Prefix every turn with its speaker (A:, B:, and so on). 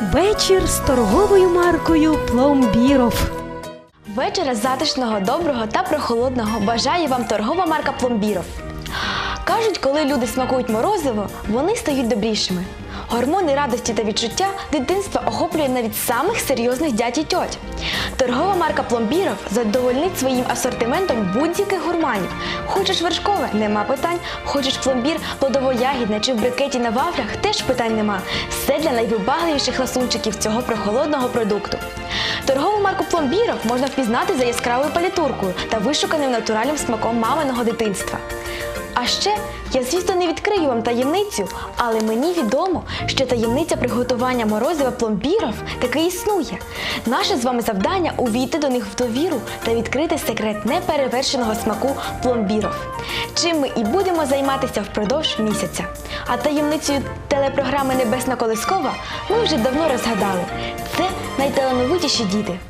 A: Вечір з торговою маркою Пломбіров.
B: Вечора затишного, доброго та прохолодного бажає вам торгова марка Пломбіров. Кажуть, коли люди смакують морозиво, вони стають добрішими. Гормони радості та відчуття дитинства охоплює навіть самих серйозних дядь і тьоть. Торгова марка Пломбіров задовольнить своїм асортиментом будь-яких гурманів. Хочеш вершкове? Нема питань. Хочеш пломбір плодово-ягідне чи в брикеті на вафлях? Теж питань нема. Все для найвибагливіших ласунчиків цього прохолодного продукту. Торгову марку Пломбіров можна впізнати за яскравою палітуркою та вишуканим натуральним смаком маминого дитинства. А ще я, звісно, не відкрию вам таємницю, але мені відомо, що таємниця приготування морозива пломбіров таки існує. Наше з вами завдання увійти до них в довіру та відкрити секрет неперевершеного смаку пломбіров. Чим ми і будемо займатися впродовж місяця. А таємницею телепрограми Небесна Колискова ми вже давно розгадали. Це найталановитіші діти.